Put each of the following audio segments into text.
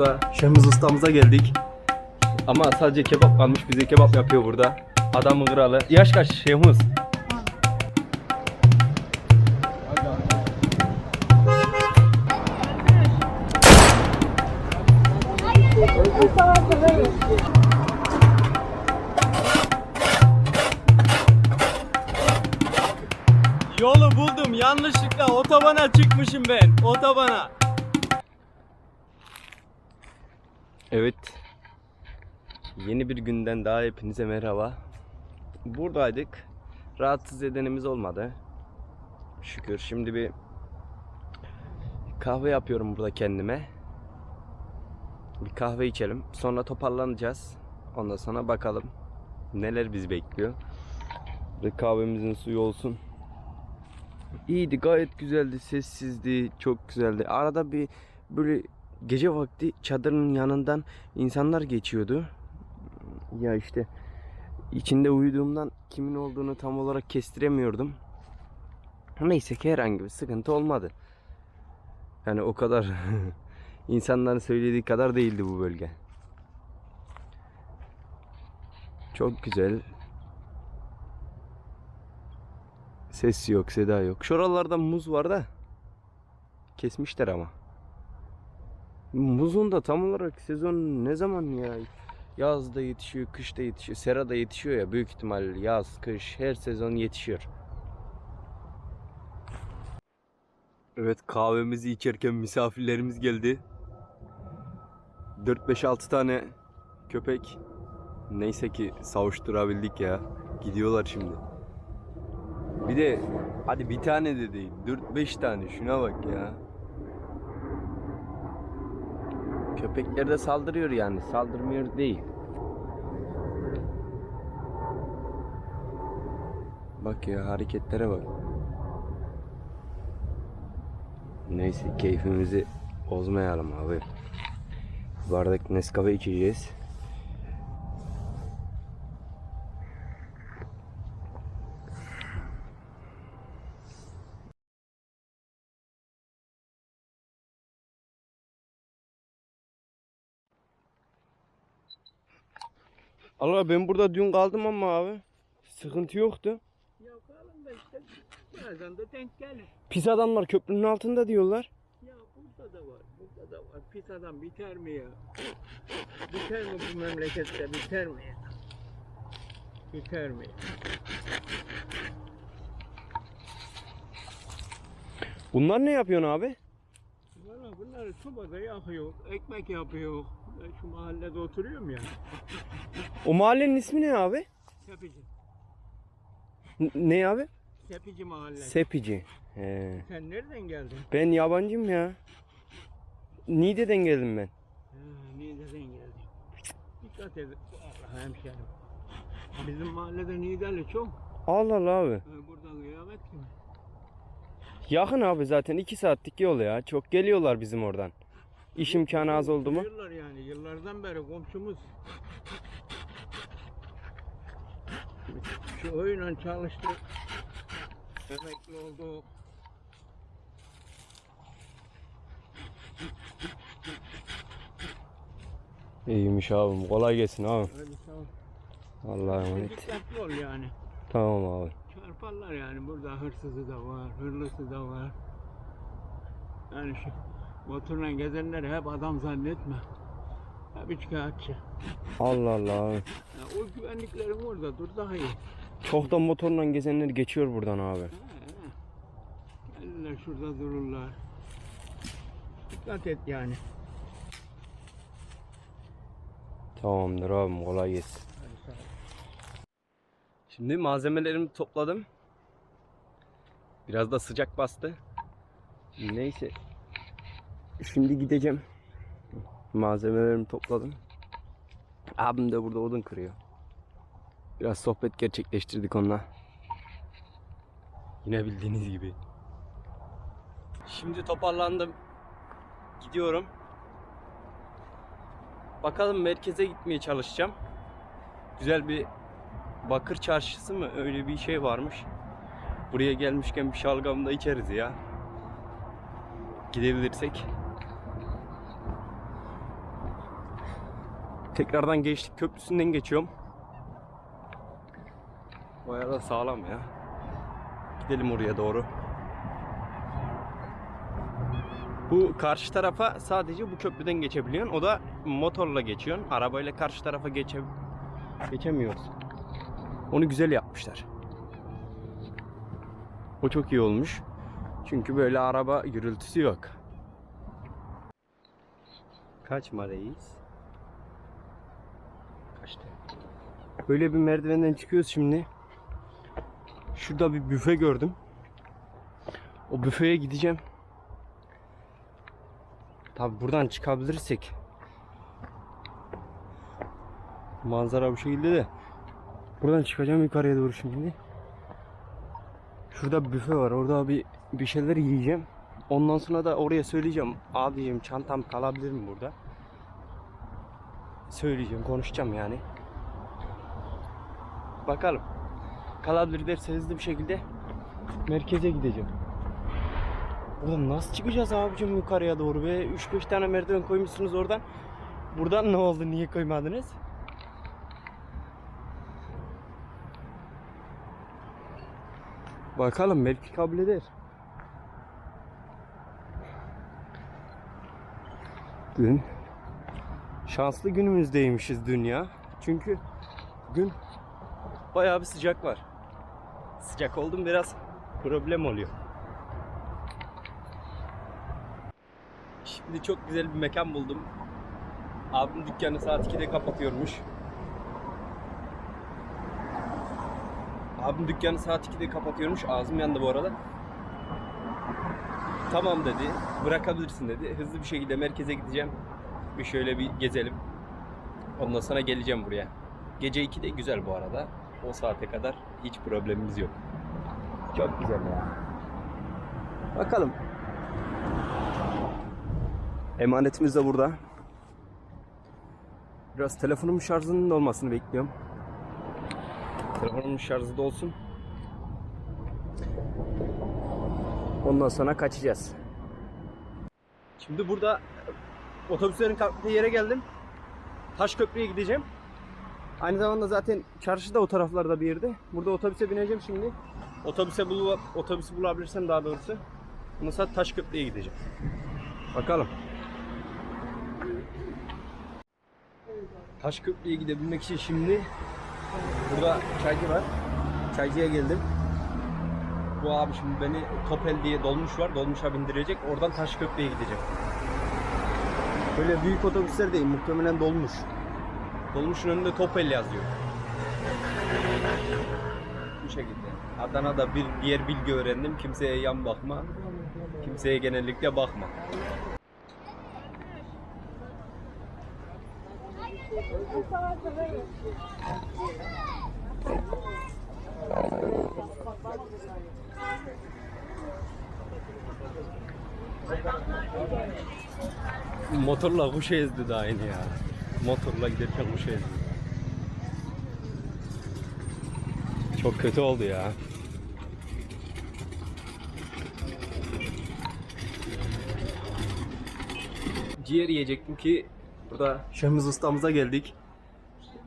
burada Şemiz ustamıza geldik. Ama sadece kebap kalmış bize kebap yapıyor burada. Adamın kralı. Yaş kaç Şemiz? Yolu buldum. Yanlışlıkla otobana çıkmışım ben. Otobana. Evet. Yeni bir günden daha hepinize merhaba. Buradaydık. Rahatsız edenimiz olmadı. Şükür. Şimdi bir kahve yapıyorum burada kendime. Bir kahve içelim. Sonra toparlanacağız. Ondan sonra bakalım neler bizi bekliyor. Bir kahvemizin suyu olsun. İyiydi gayet güzeldi sessizdi çok güzeldi arada bir böyle gece vakti çadırın yanından insanlar geçiyordu. Ya işte içinde uyuduğumdan kimin olduğunu tam olarak kestiremiyordum. Neyse ki herhangi bir sıkıntı olmadı. Yani o kadar insanların söylediği kadar değildi bu bölge. Çok güzel. Ses yok, seda yok. Şuralarda muz var da kesmişler ama. Muzun da tam olarak sezon ne zaman ya? Yazda yetişiyor, kışta yetişiyor. Serada yetişiyor ya büyük ihtimal yaz, kış her sezon yetişiyor. Evet kahvemizi içerken misafirlerimiz geldi. 4-5-6 tane köpek. Neyse ki savuşturabildik ya. Gidiyorlar şimdi. Bir de hadi bir tane de değil 4-5 tane şuna bak ya. Köpekler de saldırıyor yani saldırmıyor değil. Bak ya hareketlere bak. Neyse keyfimizi bozmayalım abi. Bardak Nescafe içeceğiz. Allah ben burada dün kaldım ama abi. Sıkıntı yoktu. Yapalım da işte bazen de denk gelir. Pis adamlar köprünün altında diyorlar. Ya burada da var, burada da var. Pis adam biter mi ya? Biter mi bu memlekette, biter mi ya? Biter mi? Bunlar ne yapıyorsun abi? Valla bunları sobada yakıyor, ekmek yapıyor. Ben şu mahallede oturuyorum ya. O mahallenin ismi ne abi? Sepici. N- ne abi? Sepici mahalle. Sepici. He. Sen nereden geldin? Ben yabancıyım ya. Niğde'den geldim ben. Ha, Niğde'den geldin. Dikkat edin. Allah hemşerim. Bizim mahallede Niğdeli çok. Allah Allah abi. Ha, Buradan kıyamet gibi. Yakın abi zaten 2 saatlik yol ya. Çok geliyorlar bizim oradan. İş imkanı az oldu mu? Yıllar yani yıllardan beri komşumuz. Şu oyunla çalıştı. Emekli oldu. İyiymiş abim. Kolay gelsin abi. Hadi sağ ol. Allah'a emanet. Dikkatli ol yani. Tamam abi. Çarparlar yani burada hırsızı da var, hırlısı da var. Yani şu motorla gezenleri hep adam zannetme. Hep üçkağıtçı. Allah Allah abi. O güvenliklerin orada dur daha iyi. Çok da motorla gezenler geçiyor buradan abi. Gelirler şurada dururlar. Dikkat et yani. Tamamdır abim kolay gelsin. Şimdi malzemelerimi topladım. Biraz da sıcak bastı. Neyse. Şimdi gideceğim. Malzemelerimi topladım. Abim de burada odun kırıyor. Biraz sohbet gerçekleştirdik onunla. Yine bildiğiniz gibi. Şimdi toparlandım. Gidiyorum. Bakalım merkeze gitmeye çalışacağım. Güzel bir Bakır çarşısı mı öyle bir şey varmış. Buraya gelmişken bir şalgam da içeriz ya. Gidebilirsek. Tekrardan geçtik köprüsünden geçiyorum. Bayağı da sağlam ya. Gidelim oraya doğru. Bu karşı tarafa sadece bu köprüden geçebiliyorsun. O da motorla geçiyorsun. Arabayla karşı tarafa geçe geçemiyoruz. Onu güzel yapmışlar. O çok iyi olmuş. Çünkü böyle araba gürültüsü yok. Kaçma reis. Böyle bir merdivenden çıkıyoruz şimdi. Şurada bir büfe gördüm. O büfeye gideceğim. Tabi buradan çıkabilirsek. Manzara bu şekilde de. Buradan çıkacağım yukarıya doğru şimdi. Şurada bir büfe var. Orada bir bir şeyler yiyeceğim. Ondan sonra da oraya söyleyeceğim. Abicim çantam kalabilir mi burada? Söyleyeceğim, konuşacağım yani. Bakalım. Kalabilir derse hızlı bir şekilde merkeze gideceğim. Buradan nasıl çıkacağız abicim yukarıya doğru be? 3-5 tane merdiven koymuşsunuz oradan. Buradan ne oldu? Niye koymadınız? Bakalım belki kabul eder. Dün şanslı günümüzdeymişiz dün ya. Çünkü gün bayağı bir sıcak var. Sıcak oldum biraz problem oluyor. Şimdi çok güzel bir mekan buldum. Abim dükkanı saat 2'de kapatıyormuş. Abim dükkanı saat 2'de kapatıyormuş. Ağzım yandı bu arada. Tamam dedi. Bırakabilirsin dedi. Hızlı bir şekilde merkeze gideceğim. Bir şöyle bir gezelim. Ondan sonra geleceğim buraya. Gece 2'de güzel bu arada. O saate kadar hiç problemimiz yok. Çok güzel ya. Bakalım. Emanetimiz de burada. Biraz telefonumun şarjının olmasını bekliyorum. Telefonumun şarjı da olsun. Ondan sonra kaçacağız. Şimdi burada otobüslerin kalktığı yere geldim. Taşköprü'ye gideceğim. Aynı zamanda zaten çarşı da o taraflarda bir yerde. Burada otobüse bineceğim şimdi. Otobüse bul otobüsü bulabilirsem daha doğrusu. Ondan sonra Taşköprü'ye gideceğim. Bakalım. Taşköprü'ye gidebilmek için şimdi burada çaycı var. Çaycıya geldim. Bu abi şimdi beni Topel diye dolmuş var. Dolmuşa bindirecek. Oradan Taşköprü'ye gideceğim. Böyle büyük otobüsler değil. Muhtemelen dolmuş. Dolmuşun önünde Topel yazıyor. Bu şekilde. Adana'da bir diğer bilgi öğrendim. Kimseye yan bakma. Kimseye genellikle bakma. Motorla kuş ezdi de aynı ya. Motorla giderken kuş ezdi. Çok kötü oldu ya. Ciğer yiyecektim ki burada Şemiz ustamıza geldik.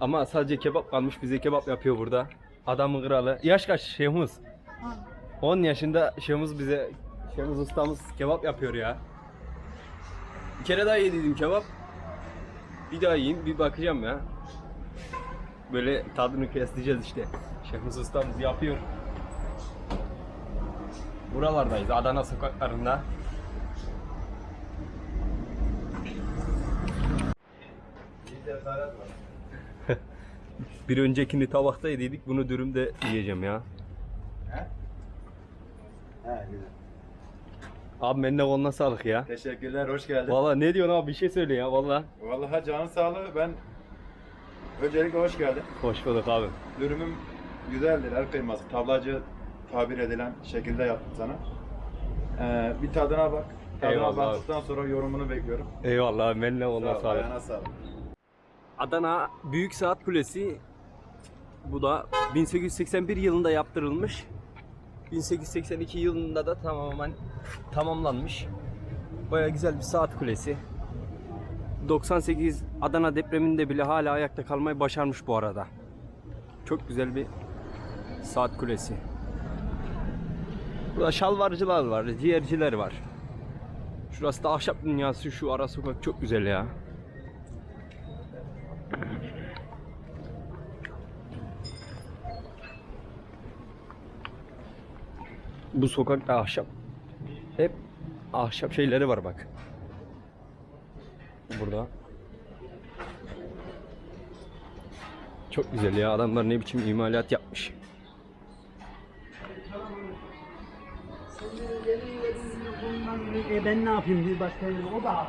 Ama sadece kebap kalmış bize kebap yapıyor burada. Adamın kralı. Yaş kaç Şemiz? 10 yaşında Şemiz bize Şemiz ustamız kebap yapıyor ya. Bir kere daha yediydim kebap. Bir daha yiyeyim, bir bakacağım ya. Böyle tadını kestiğeceğiz işte. Şefimiz ustamız yapıyor. Buralardayız, Adana sokaklarında. bir öncekini tabakta yediydik, bunu dürümde yiyeceğim ya. He güzel. Abi eline koluna sağlık ya. Teşekkürler, hoş geldin. Valla ne diyorsun abi bir şey söyle ya valla. Vallahi canın sağlığı. Ben öncelikle hoş geldin. Hoş bulduk abi. Dürümüm güzeldir, el kıyması. Tablacı tabir edilen şekilde yaptım sana. Ee, bir tadına bak. Tadına Eyvallah baktıktan sonra yorumunu bekliyorum. Eyvallah abi eline koluna Sağ ol, sağlık. ayağına sağlık. Adana Büyük Saat Kulesi bu da 1881 yılında yaptırılmış. 1882 yılında da tamamen tamamlanmış. Baya güzel bir saat kulesi. 98 Adana depreminde bile hala ayakta kalmayı başarmış bu arada. Çok güzel bir saat kulesi. Burada şalvarcılar var, ciğerciler var. Şurası da ahşap dünyası, şu ara sokak çok güzel ya. Bu sokakta ahşap. Hep ahşap şeyleri var bak. Burada. Çok güzel ya adamlar ne biçim imalat yapmış. E ben ne yapayım bir başka o da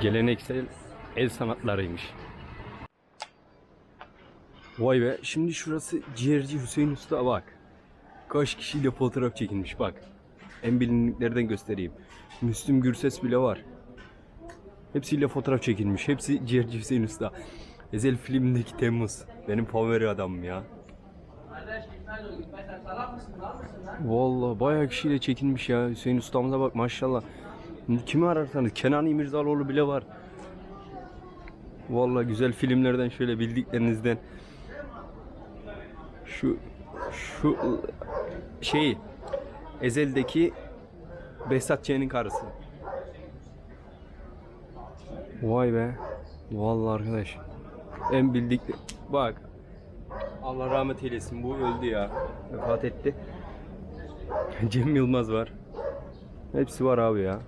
Geleneksel el sanatlarıymış. Vay be şimdi şurası ciğerci Hüseyin Usta bak. Kaç kişiyle fotoğraf çekilmiş bak. En bilinliklerden göstereyim. Müslüm Gürses bile var. Hepsiyle fotoğraf çekilmiş. Hepsi ciğerci Hüseyin Usta. Ezel filmindeki Temmuz. Benim favori adamım ya. Vallahi bayağı kişiyle çekilmiş ya. Hüseyin ustamıza bak maşallah. Kimi ararsanız Kenan İmirzalıoğlu bile var. Vallahi güzel filmlerden şöyle bildiklerinizden şu şu şey Ezel'deki Behzat Ç'nin karısı. Vay be. Vallahi arkadaş. En bildik bak Allah rahmet eylesin bu öldü ya. Vefat etti. Cem Yılmaz var. Hepsi var abi ya.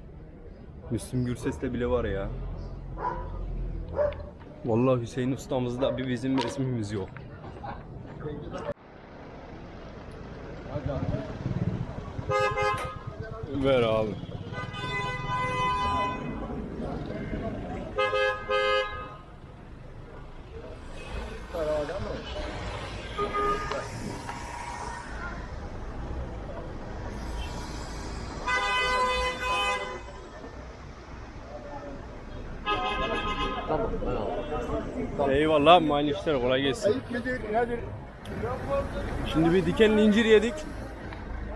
Müslüm Gürses'te bile var ya. Vallahi Hüseyin ustamızda bir bizim resmimiz yok. Ver abi. Eyvallah aynı işler kolay gelsin. Şimdi bir dikenli incir yedik.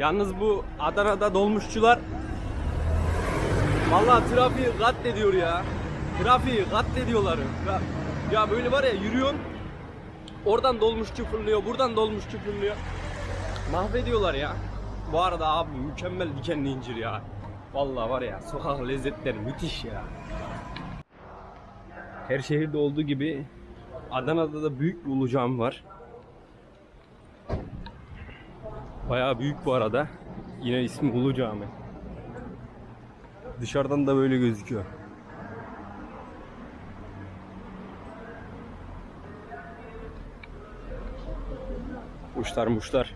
Yalnız bu Adana'da dolmuşçular Vallahi trafiği katlediyor ya. Trafiği katlediyorlar. Ya, ya böyle var ya yürüyorsun. Oradan dolmuşçu fırlıyor, buradan dolmuşçu fırlıyor. Mahvediyorlar ya. Bu arada abi mükemmel dikenli incir ya. Vallahi var ya sokak lezzetleri müthiş ya. Her şehirde olduğu gibi Adana'da da büyük bir ulu cami var. Bayağı büyük bu arada. Yine ismi Ulu Cami. Dışarıdan da böyle gözüküyor. Muşlar muşlar.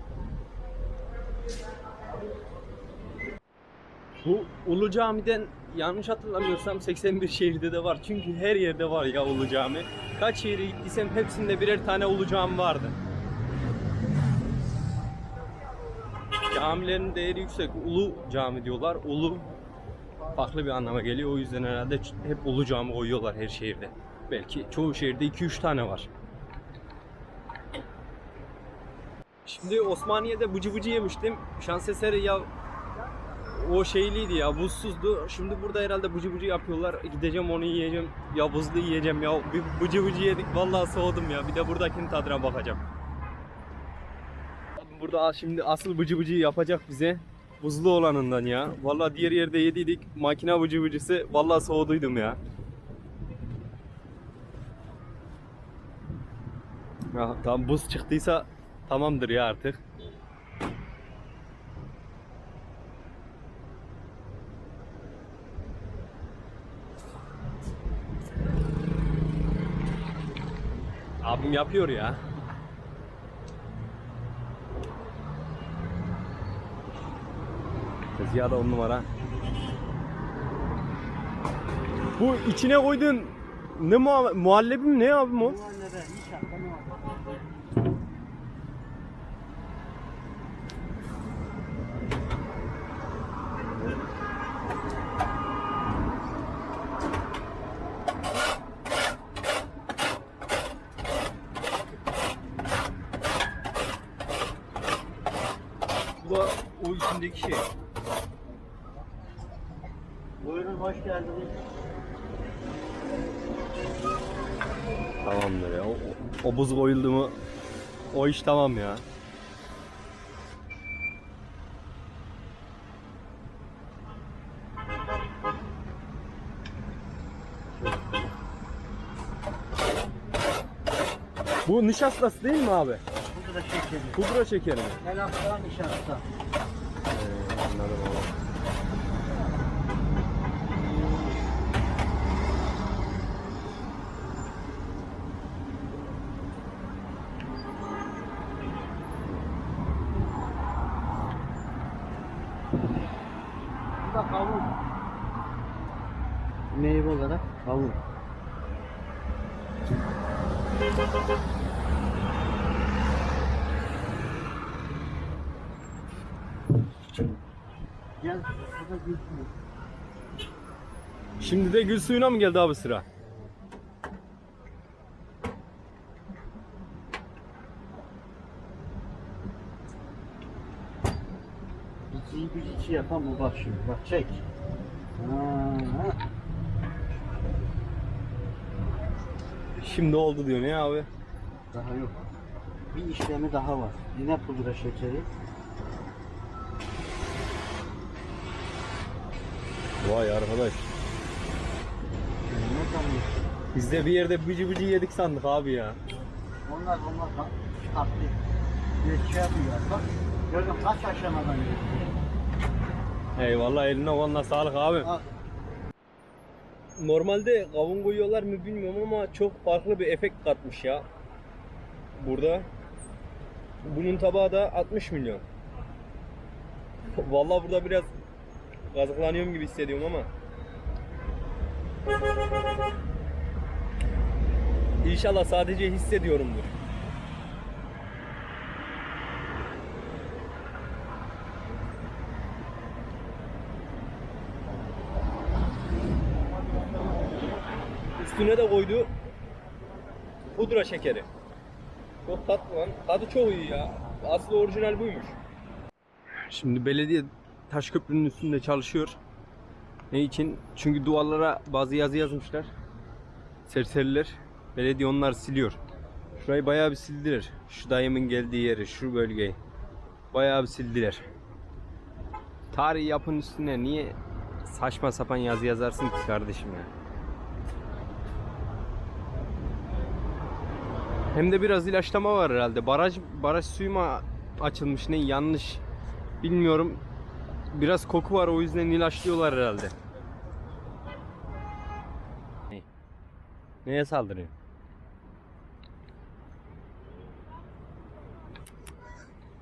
Bu Ulu Cami'den yanlış hatırlamıyorsam 81 şehirde de var. Çünkü her yerde var ya Ulu Cami. Kaç şehre gittiysem hepsinde birer tane Ulu Cami vardı. Camilerin değeri yüksek. Ulu cami diyorlar. Ulu farklı bir anlama geliyor. O yüzden herhalde hep ulu cami koyuyorlar her şehirde. Belki çoğu şehirde 2-3 tane var. Şimdi Osmaniye'de bıcı bıcı yemiştim. Şans eseri ya o şeyliydi ya buzsuzdu. Şimdi burada herhalde bıcı bıcı yapıyorlar. Gideceğim onu yiyeceğim. Ya buzlu yiyeceğim ya. Bir bıcı bıcı yedik. Vallahi soğudum ya. Bir de buradakinin tadına bakacağım. Burada şimdi asıl bıcı bıcı yapacak bize. Buzlu olanından ya. Vallahi diğer yerde yediydik. Makine bıcı bıcısı. Vallahi soğuduydum ya. Ya tamam buz çıktıysa tamamdır ya artık. Abim yapıyor ya. Tezgahı da on numara. Bu içine koyduğun ne muha- muhallebi mi ne abim o? Bu da o içindeki şey. Buyurun hoş geldiniz. Tamamdır ya. O, o- o buz koyuldu mu o iş tamam ya. Bu nişastası değil mi abi? Pudra şekeri. Pudra şekeri mi? Helafta nişasta. Ee, anladım abi. Bu da kavun. Meyve olarak kavun. Gel burada gülsün. Şimdi de gül suyuna mı geldi abi sıra? İçiyi bir içi yapan bu bak şimdi. Bak çek. Ha, Şimdi oldu diyor ne abi? daha yok. Bir işlemi daha var. Yine pudra şekeri. Vay arkadaş. Ne zaman? Biz de bir yerde bıcı bıcı yedik sandık abi ya. Onlar onlar bak tatlı. Bir şey yapıyor. Bak gördün kaç aşamadan geçti. Eyvallah eline koluna sağlık abi. Al. Normalde kavun koyuyorlar mı bilmiyorum ama çok farklı bir efekt katmış ya. Burada. Bunun tabağı da 60 milyon. Vallahi burada biraz gazıklanıyorum gibi hissediyorum ama. İnşallah sadece hissediyorumdur. Üstüne de koydu pudra şekeri. Çok tatlı lan. Tadı çok iyi ya. Aslı orijinal buymuş. Şimdi belediye taş köprünün üstünde çalışıyor. Ne için? Çünkü duvarlara bazı yazı yazmışlar. Serseriler. Belediye onları siliyor. Şurayı bayağı bir sildiler. Şu dayımın geldiği yeri, şu bölgeyi. Bayağı bir sildiler. Tarihi yapın üstüne niye saçma sapan yazı yazarsın ki kardeşim ya? Hem de biraz ilaçlama var herhalde. Baraj baraj suyu mu açılmış ne yanlış bilmiyorum. Biraz koku var o yüzden ilaçlıyorlar herhalde. Ne? Neye saldırıyor?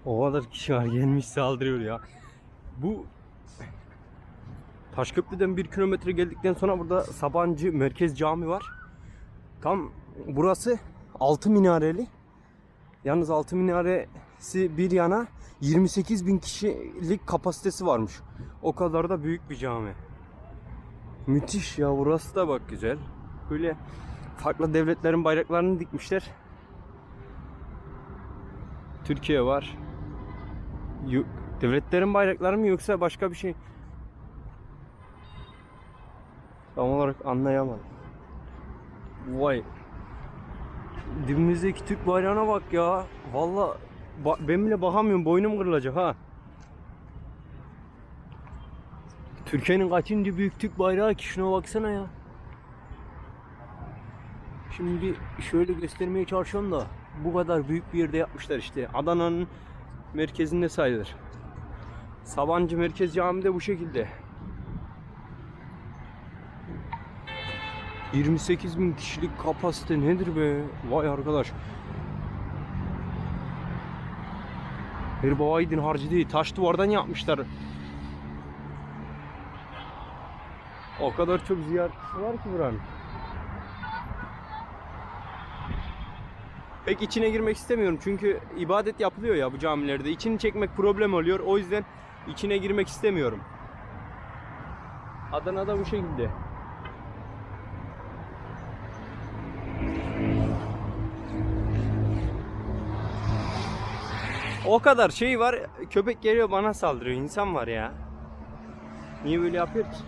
O kadar kişi var gelmiş saldırıyor ya. Bu Taşköprü'den bir kilometre geldikten sonra burada Sabancı Merkez Cami var. Tam burası altı minareli. Yalnız altı minaresi bir yana 28 bin kişilik kapasitesi varmış. O kadar da büyük bir cami. Müthiş ya burası da bak güzel. Böyle farklı devletlerin bayraklarını dikmişler. Türkiye var. Devletlerin bayrakları mı yoksa başka bir şey? Tam olarak anlayamadım. Vay Dibimizdeki Türk bayrağına bak ya. Valla ba- ben bile bakamıyorum. Boynum kırılacak ha. Türkiye'nin kaçıncı büyük Türk bayrağı ki şuna baksana ya. Şimdi şöyle göstermeye çalışıyorum da bu kadar büyük bir yerde yapmışlar işte. Adana'nın merkezinde sayılır. Sabancı Merkez Camii de bu şekilde. 28 bin kişilik kapasite nedir be? Vay arkadaş. Bir babaydın harcı değil. Taş duvardan yapmışlar. O kadar çok ziyaretçisi var ki buranın. Pek içine girmek istemiyorum çünkü ibadet yapılıyor ya bu camilerde. İçini çekmek problem oluyor. O yüzden içine girmek istemiyorum. Adana'da bu şekilde. O kadar şey var. Köpek geliyor bana saldırıyor. İnsan var ya. Niye böyle yapıyor ki?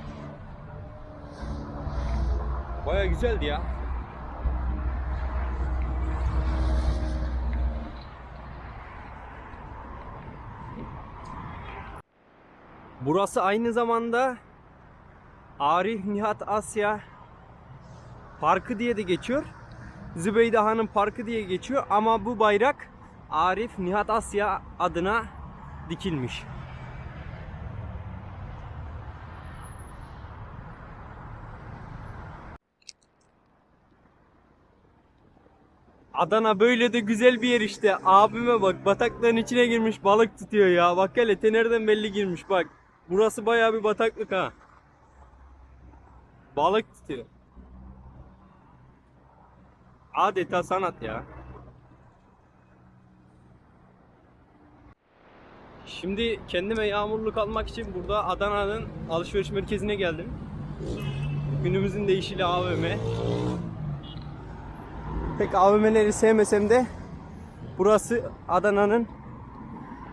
Baya güzeldi ya. Burası aynı zamanda Arif Nihat Asya Parkı diye de geçiyor. Zübeyde Hanım Parkı diye geçiyor ama bu bayrak Arif Nihat Asya adına dikilmiş. Adana böyle de güzel bir yer işte. Abime bak bataklığın içine girmiş balık tutuyor ya. Bak hele nereden belli girmiş bak. Burası bayağı bir bataklık ha. Balık tutuyor. Adeta sanat ya. Şimdi kendime yağmurluk almak için burada Adana'nın alışveriş merkezine geldim. Günümüzün değişili AVM. Pek AVM'leri sevmesem de burası Adana'nın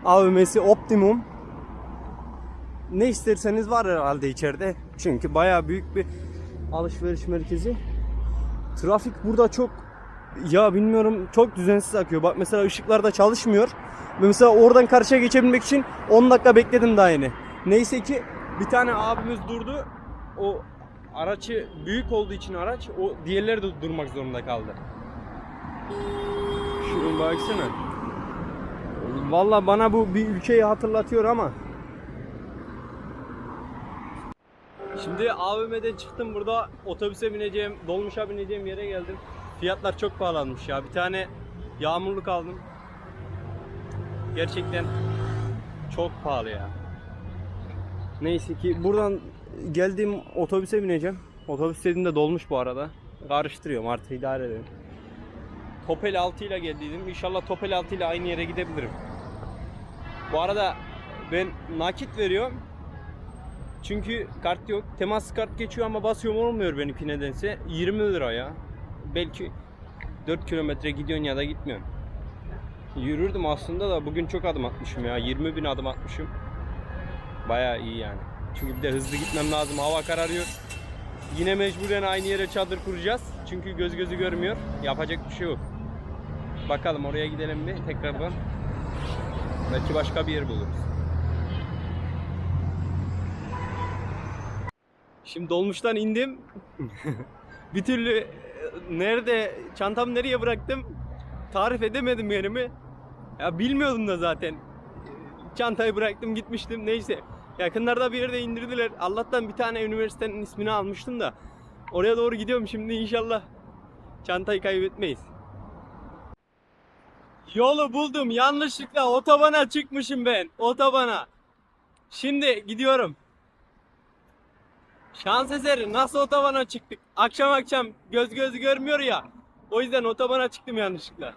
AVM'si Optimum. Ne isterseniz var herhalde içeride. Çünkü bayağı büyük bir alışveriş merkezi. Trafik burada çok ya bilmiyorum çok düzensiz akıyor. Bak mesela ışıklar da çalışmıyor. Mesela oradan karşıya geçebilmek için 10 dakika bekledim daha yeni. Neyse ki bir tane abimiz durdu. O araçı büyük olduğu için araç o diğerleri de durmak zorunda kaldı. Şuraya baksana. Valla bana bu bir ülkeyi hatırlatıyor ama. Şimdi AVM'den çıktım burada otobüse bineceğim, dolmuşa bineceğim yere geldim. Fiyatlar çok pahalanmış ya. Bir tane yağmurluk aldım. Gerçekten çok pahalı ya. Neyse ki buradan geldiğim otobüse bineceğim. Otobüs dediğimde dolmuş bu arada. Karıştırıyorum artık idare edin. Topel 6 ile geldiydim. İnşallah Topel 6 ile aynı yere gidebilirim. Bu arada ben nakit veriyorum. Çünkü kart yok. Temas kart geçiyor ama basıyorum olmuyor benimki nedense. 20 lira ya. Belki 4 kilometre gidiyorsun ya da gitmiyorsun. Yürürdüm aslında da bugün çok adım atmışım ya. 20 bin adım atmışım. Baya iyi yani. Çünkü bir de hızlı gitmem lazım. Hava kararıyor. Yine mecburen aynı yere çadır kuracağız. Çünkü göz gözü görmüyor. Yapacak bir şey yok. Bakalım oraya gidelim mi tekrardan. Belki başka bir yer buluruz. Şimdi dolmuştan indim. bir türlü nerede çantam nereye bıraktım tarif edemedim yerimi. Ya bilmiyordum da zaten. Çantayı bıraktım gitmiştim neyse. Yakınlarda bir yerde indirdiler. Allah'tan bir tane üniversitenin ismini almıştım da. Oraya doğru gidiyorum şimdi inşallah. Çantayı kaybetmeyiz. Yolu buldum. Yanlışlıkla otobana çıkmışım ben. Otobana. Şimdi gidiyorum. Şans eseri nasıl otobana çıktık? Akşam akşam göz gözü görmüyor ya. O yüzden otobana çıktım yanlışlıkla.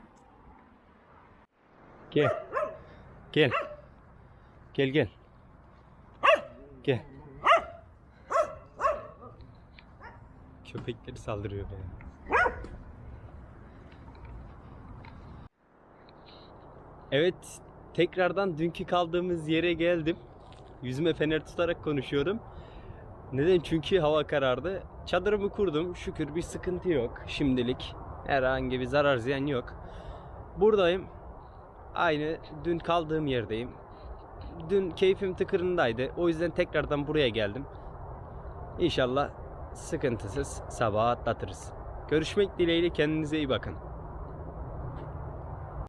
Gel. Gel. Gel gel. Gel. Köpekleri saldırıyor bana. Evet, tekrardan dünkü kaldığımız yere geldim. Yüzüme fener tutarak konuşuyorum. Neden? Çünkü hava karardı. Çadırımı kurdum. Şükür bir sıkıntı yok şimdilik. Herhangi bir zarar ziyan yok. Buradayım. Aynı dün kaldığım yerdeyim. Dün keyfim tıkırındaydı. O yüzden tekrardan buraya geldim. İnşallah sıkıntısız sabaha atlatırız. Görüşmek dileğiyle kendinize iyi bakın.